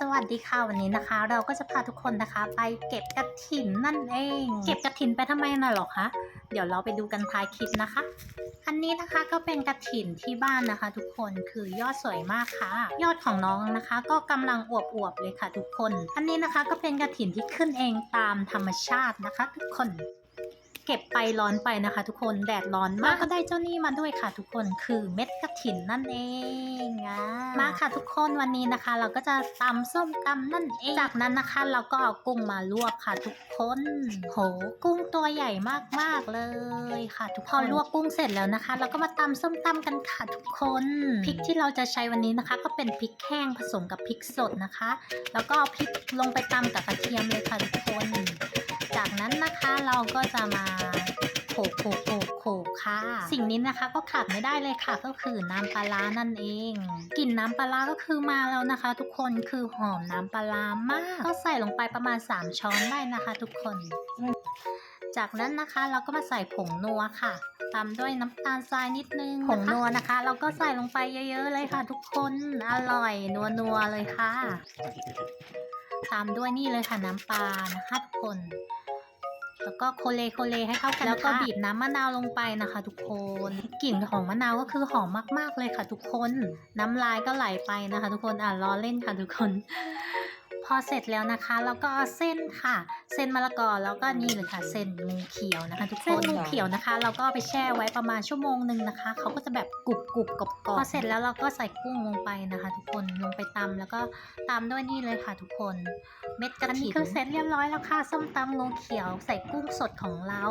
สวัสดีค่ะวันนี้นะคะ เราก็จะพาทุกคนนะคะ ไปเก็บกระถินนั่นเอง เก็บกระถินไปทำไมน่ะหรอคะเดี๋ยวเราไปดูกันท้ายคลิปนะคะ อันนี้นะคะก็เป็นกระถินที่บ้านนะคะ ทุกคนคือยอดสวยมากค่ะ ยอดของน้องนะคะ ก็กำลังอวบๆเลยค่ะ ทุกคน อันนี้นะคะก็เป็นกระถินที่ขึ้นเองตามธรรมชาตินะคะ ทุกคน เก็บไปร้อนไปนะคะ ทุกคนแดดร้อนมากก็ได้เจ้านี่มาด้วยค่ะ ทุกคนคือเม็ดกระถินนั่นเองมาค่ะทุกคนวันนี้นะคะ เราก็จะตำส้มตำนั่นเองจากนั้นนะคะ เราก็เอากุ้งมาลวกค่ะ ทุกคนโหกุ้งตัวใหญ่มากๆเลยค่ะ ทุกพอลวกกุ้งเสร็จแล้วนะคะ เราก็มาตำส้มตำกันค่ะทุกคนพริกที่เราจะใช้วันนี้นะคะ ก็เป็นพริกแห้งผสมกับพริกสดนะคะ แล้วก็เอาพริกลงไปตำกับกระเทียมเลยค่ะทุกคน เราก็จะมาโขกโขกโขกโขกค่ะ สิ่งนี้นะคะก็ขาดไม่ได้เลยค่ะก็คือน้ำปลาร้านั่นเองกลิ่นน้ำปลาร้าก็คือมาแล้วนะคะ ทุกคนคือหอมน้ำปลาร้ามาก ก็ใส่ลงไปประมาณ 3 ช้อนได้นะคะ ทุกคน จากนั้นนะคะเราก็มาใส่ผงนัวค่ะตามด้วยน้ำตาลทรายนิดนึงผงนัวนะคะ เราก็ใส่ลงไปเยอะ ๆ เลยค่ะ ทุกคนอร่อยนัวๆเลยค่ะ ตามด้วยนี่เลยค่ะน้ำปลานะคะทุกคน แล้วก็โคเลโคเลให้เข้ากันแล้วก็บีบน้ำมะนาวลงไปนะคะ ทุกคนกลิ่นของมะนาวก็คือหอมมากๆเลยค่ะ ทุกคน น้ำลายก็ไหลไปนะคะ ทุกคนอะรอเล่นค่ะทุกคน พอเสร็จแล้วนะคะเราก็เอาเส้นค่ะ เส้นมะละกอแล้วก็นี่เลยค่ะ เส้นงูเขียวนะคะทุกคนเส้นงูเขียวนะคะ เราก็เอาไปแช่ไว้ประมาณชั่วโมงหนึ่งนะคะเขาก็จะแบบกรุบกรุบกรอบกรอบพอเสร็จแล้วเราก็ใส่กุ้งลงไปนะคะ ทุกคนลงไปตำแล้วก็ตามด้วยนี่เลยค่ะ ทุกคน เม็ดกระถิ่นคือเสร็จเรียบร้อยแล้วค่ะส้มตำงูเขียว ใส่กุ้งสดของเรา